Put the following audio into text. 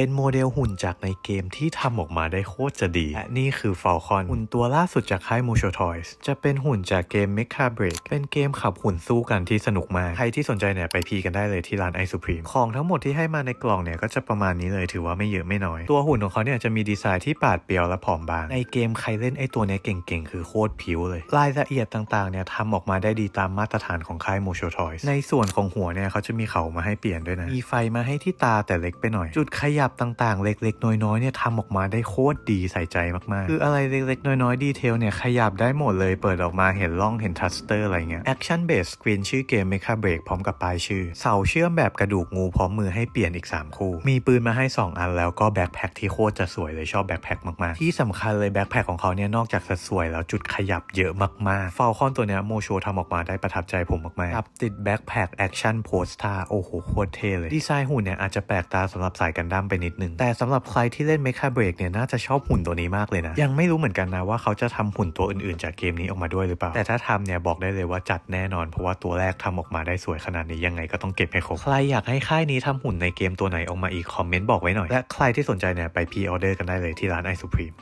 เป็นโมเดลหุ่นจากในเกมที่ทำออกมาได้โคตรจะดี และนี่คือ Falcon หุ่นตัวล่าสุดจากค่าย Motion Toys จะเป็นหุ่นจากเกม Mecha Break เป็นเกมขับหุ่นสู้กันที่สนุกมาก ใครที่สนใจเนี่ยไปพีกันได้เลยที่ร้าน i Supreme ของทั้งหมดที่ให้มาในกล่องเนี่ยก็จะประมาณนี้เลยถือว่าไม่เยอะไม่น้อย ตัวหุ่นของเขาเนี่ยจะมีดีไซน์ที่ปาดเปียวและผอมบาง ในเกมใครเล่นไอตัวเนี้ยเก่งๆ คือโคตรผิวเลย รายละเอียดต่างๆเนี่ยทำออกมาได้ดีตามมาตรฐานของค่าย Motion Toys ในส่วนของหัวเนี่ยเขาจะมีเขามาให้เปลี่ยนด้วยนะมีไฟมาให้ที่ตาแต่เล็กไปหน่อย จุดขยับต่างๆ เล็กๆ น้อยๆเนี่ยทำออกมาได้โคตรดีใส่ใจมากๆ คืออะไรเล็กๆ น้อยๆ ดีเทลเนี่ยขยับได้หมดเลยเปิดออกมาเห็นร่องเห็นทัสเตอร์อะไรเงี้ย Action Base Screen ชื่อเกม Mecha Break พร้อมกับปลายชื่อ เสาเชื่อมแบบกระดูกงูพร้อมมือให้เปลี่ยนอีก 3 คู่ มีปืนมาให้ 2 อันแล้วก็แบ็คแพคที่โคตรจะสวยเลยชอบแบ็คแพคมากๆ ที่สำคัญเลยแบ็คแพคของเขาเนี่ยนอกจากจะสวยแล้วจุดขยับเยอะมากๆฟ a ลคอนตัวเนี้ยโมโชทำออกมาได้ประทับใจผมมากๆครับติดแบ็คแพคแอคชั่นโพสตาโอ้โหโคตรเท่เลยดีไซน์หุ่นเนี่ยอาจจะแปลกตาสำหรับสายกันดั้มไปนิดนึง แต่สำหรับใครที่เล่น Mecha Break เนี่ยน่าจะชอบหุ่นตัวนี้มากเลยนะ ยังไม่รู้เหมือนกันนะว่าเขาจะทำหุ่นตัวอื่นๆ จากเกมนี้ออกมาด้วยหรือเปล่า แต่ถ้าทำเนี่ยบอกได้เลยว่าจัดแน่นอน เพราะว่าตัวแรกทำออกมาได้สวยขนาดนี้ยังไงก็ต้องเก็บให้ครบ ใครอยากให้ค่ายนี้ทำหุ่นในเกมตัวไหนออกมาอีกคอมเมนต์บอกไว้หน่อย และใครที่สนใจเนี่ยไปพรีออเดอร์กันได้เลยที่ร้านไอซูพรีม